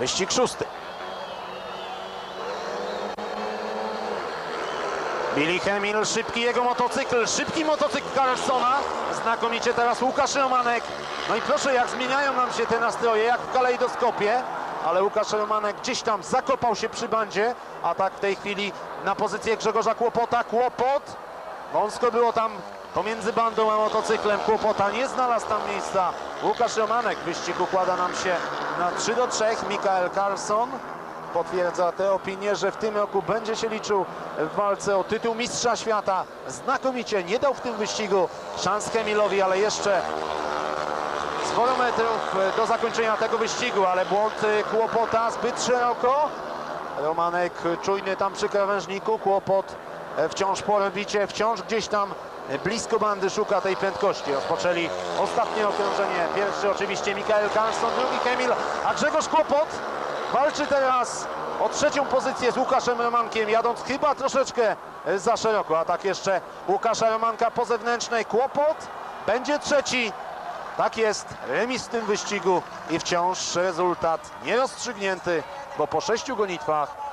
Wyścig szósty. Billy Hemil, szybki jego motocykl, szybki motocykl Carlsona. Znakomicie teraz Łukasz Romanek. No i proszę, jak zmieniają nam się te nastroje, jak w kalejdoskopie. Ale Łukasz Romanek gdzieś tam zakopał się przy bandzie, a tak w tej chwili na pozycję Grzegorza Kłopota. Kłopot, wąsko było tam pomiędzy bandą a motocyklem. Kłopota nie znalazł tam miejsca. Łukasz Romanek, wyścig układa nam się na 3 do 3. Mikael Carlson potwierdza tę opinię, że w tym roku będzie się liczył w walce o tytuł Mistrza Świata. Znakomicie nie dał w tym wyścigu szans Kemilowi, ale jeszcze sporo metrów do zakończenia tego wyścigu, ale błąd y, Kłopota zbyt szeroko. Romanek czujny tam przy krawężniku, Kłopot wciąż po orbicie, wciąż gdzieś tam e, blisko bandy szuka tej prędkości. Rozpoczęli ostatnie okrążenie. Pierwszy oczywiście Mikael Carlson, drugi Kemil, a Grzegorz Kłopot walczy teraz o trzecią pozycję z Łukaszem Romankiem, jadąc chyba troszeczkę e, za szeroko. A tak jeszcze Łukasza Romanka po zewnętrznej. Kłopot będzie trzeci. Tak jest, remis w tym wyścigu i wciąż rezultat nierozstrzygnięty, bo po sześciu gonitwach